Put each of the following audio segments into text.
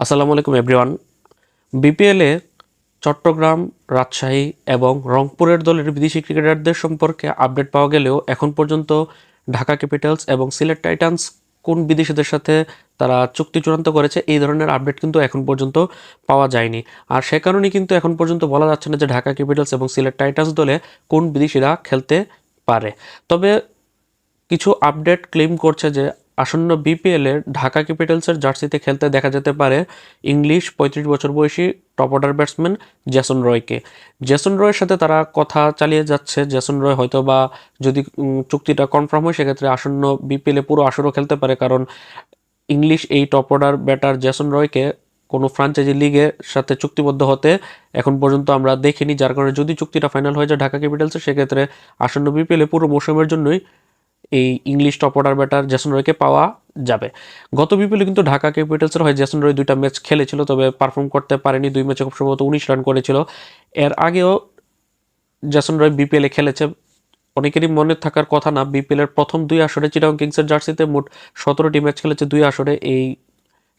আসসালামু আলাইকুম এভরিওয়ান বিপিএলে চট্টগ্রাম, রাজশাহী এবং রংপুরের দলের বিদেশি ক্রিকেটারদের সম্পর্কে আপডেট পাওয়া গেলেও এখন পর্যন্ত ঢাকা ক্যাপিটালস এবং সিলেট টাইটান্স কোন বিদেশিদের সাথে তারা চুক্তি চূড়ান্ত করেছে, এই ধরনের আপডেট কিন্তু এখন পর্যন্ত পাওয়া যায়নি। আর সে কারণে কিন্তু এখন পর্যন্ত বলা যাচ্ছে না যে ঢাকা ক্যাপিটালস এবং সিলেট টাইটান্স দলে কোন বিদেশিরা খেলতে পারে। তবে কিছু আপডেট ক্লেম করছে যে আসন্ন বিপিএলের ঢাকা ক্যাপিটালসের জার্সিতে খেলতে দেখা যেতে পারে ইংলিশ পঁয়ত্রিশ বছর বয়সী টপ অর্ডার ব্যাটসম্যান জেসন রয়কে। জেসন রয়ের সাথে তারা কথা চালিয়ে যাচ্ছে। জেসন রয় হয়তো বা যদি চুক্তিটা কনফার্ম হয়, সেক্ষেত্রে আসন্ন বিপিএলে পুরো আসরও খেলতে পারে। কারণ ইংলিশ এই টপ অর্ডার ব্যাটার জেসন রয়কে কোনো ফ্রাঞ্চাইজি লিগের সাথে চুক্তিবদ্ধ হতে এখন পর্যন্ত আমরা দেখিনি। যার কারণে যদি চুক্তিটা ফাইনাল হয়ে যায় ঢাকা ক্যাপিটালসের সেক্ষেত্রে আসন্ন বিপিএলে পুরো মৌসুমের জন্যই এই English top order batter Jason রয়কে পাওয়া যাবে। গত বিপিএলে কিন্তু ঢাকা ক্যাপিটালসের হয়ে জেসন রয় দুইটা ম্যাচ খেলেছিল, তবে পারফর্ম করতে পারেনি। দুই ম্যাচে খুব সম্ভবত উনিশ রান করেছিল। এর আগেও জেসন রয় বিপিএলে খেলেছে। অনেকেরই মনে থাকার কথা না বিপিএলের প্রথম দুই আসরে চিটাং কিংসের জার্সিতে মোট সতেরোটি ম্যাচ খেলেছে। দুই আসরে এই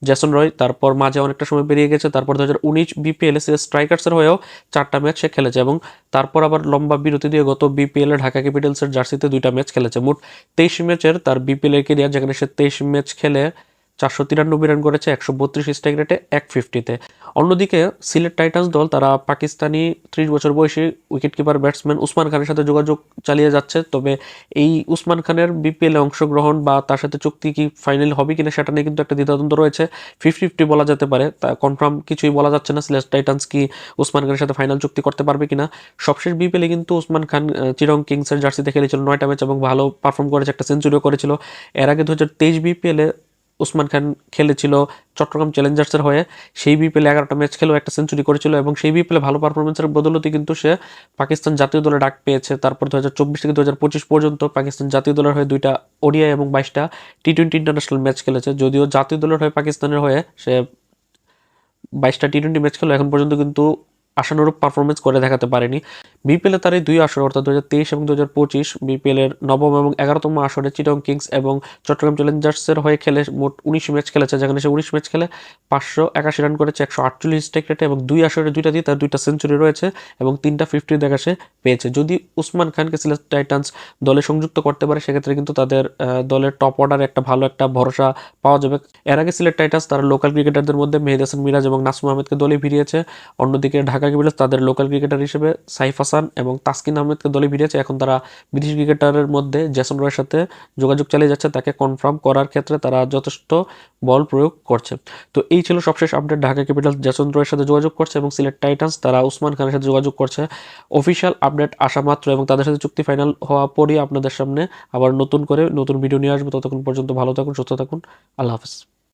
জেসন রয় তারপর মাঝে অনেকটা সময় বেরিয়ে গেছে, তারপর দু হাজার উনিশ বিপিএল এ স্ট্রাইকার্সের হয়েও চারটা ম্যাচ সে খেলেছে এবং তারপর আবার লম্বা বিরতি দিয়ে গত বিপিএল ঢাকা ক্যাপিটালসের জার্সিতে দুইটা ম্যাচ খেলেছে। মোট তেইশ ম্যাচের তার বিপিএলের কেরিয়ার যেখানে সে তেইশ ম্যাচ খেলে চারশো তিরানব্বই রান করেছে, একশো বত্রিশ স্ট্রাইক রেটে এক ফিফটিতে। অন্যদিকে সিলেট টাইটান্স দল, তারা পাকিস্তানি ত্রিশ বছর বয়সী উইকেটকিপার ব্যাটসম্যান উসমান খানের সাথে যোগাযোগ চালিয়ে যাচ্ছে। তবে এই উসমান খানের বিপিএলে অংশগ্রহণ বা তার সাথে চুক্তি কি ফাইনাল হবে কিনা সেটা নিয়ে কিন্তু একটা দ্বিধাদ্বন্দ্ব রয়েছে। ফিফটি ফিফটি বলা যেতে পারে, তা কনফার্ম কিছুই বলা যাচ্ছে না। সিলেট টাইটান্স কি উসমান খানের সাথে ফাইনাল চুক্তি করতে পারবে কিনা? সবশেষ বিপিএলে কিন্তু উসমান খান চিরং কিংসের জার্সিতে খেলেছিল নয়টা ম্যাচ এবং ভালো পারফর্ম করেছে, একটা সেঞ্চুরিও করেছিল। এর আগে দু হাজার তেইশ বিপিএলে উসমান খান খেলেছিল চট্টগ্রাম চ্যালেঞ্জার্সের হয়ে, সেই বিপিএলে এগারোটা ম্যাচ খেলেও একটা সেঞ্চুরি করেছিল এবং সেই বিপিএলে ভালো পারফরমেন্সের বদলতে কিন্তু সে পাকিস্তান জাতীয় দলে ডাক পেয়েছে। তারপর দু হাজার চব্বিশ থেকে দু হাজার পঁচিশ পর্যন্ত পাকিস্তান জাতীয় দলের হয়ে দুইটা ওডিআই এবং বাইশটা টি টোয়েন্টি ইন্টারন্যাশনাল ম্যাচ খেলেছে। যদিও জাতীয় দলের হয়ে পাকিস্তানের হয়ে সে বাইশটা টি টোয়েন্টি ম্যাচ খেলো এখন পর্যন্ত কিন্তু আশানুরূপ পারফরমেন্স করে দেখাতে পারেনি। বিপিএলে তার এই দুই আসর অর্থাৎ দু হাজার তেইশ এবং দু হাজার পঁচিশ। বিপিএলের নবম এবং এগারোতম আসরে চিটং কিংস এবং চট্টগ্রাম চ্যালেঞ্জার্সের হয়ে খেলে মোট উনিশ ম্যাচ খেলেছে, যেখানে সে উনিশ ম্যাচ খেলে পাঁচশো একাশি রান করেছে, একশো আটচল্লিশ স্ট্রাইক রেটে এবং দুই আসরে দুইটা দিয়ে তার দুইটা সেঞ্চুরি রয়েছে এবং তিনটা ফিফটি দেখা সে পেয়েছে। যদি উসমান খানকে সিলেট টাইটান্স দলে সংযুক্ত করতে পারে, সেক্ষেত্রে কিন্তু তাদের দলের টপ অর্ডারে একটা ভালো একটা ভরসা পাওয়া যাবে। এর আগে সিলেট টাইটান্স তারা লোকাল ক্রিকেটারদের মধ্যে মেহেদ হাসান মিরাজ এবং নাসমু আহমেদকে দলে ফিরিয়েছে অন্যদিকে ঢাকা ক্যাপিটালস তাদের লোকাল ক্রিকেটার হিসেবে সাইফ হাসান এবং তাসকিন আহমেদকে দলে ভিড়িয়েছে। এখন তারা বিদেশি ক্রিকেটারের মধ্যে জেসন রয়ের সাথে যোগাযোগ চালিয়ে যাচ্ছে, তাকে কনফার্ম করার ক্ষেত্রে তারা যথেষ্ট বল প্রয়োগ করছে। তো এই ছিল সবশেষ আপডেট ঢাকা ক্যাপিটালস জেসন রয়ের সাথে যোগাযোগ করছে এবং সিলেট টাইটান্স তারা উসমান খানের সাথে যোগাযোগ করছে। অফিসিয়াল আপডেট আসা মাত্র এবং তাদের সাথে চুক্তি ফাইনাল হওয়া পরই আপনাদের সামনে আবার নতুন করে নতুন ভিডিও নিয়ে আসব। ততক্ষণ পর্যন্ত ভালো থাকুন, সুস্থ থাকুন। আল্লাহ হাফেজ।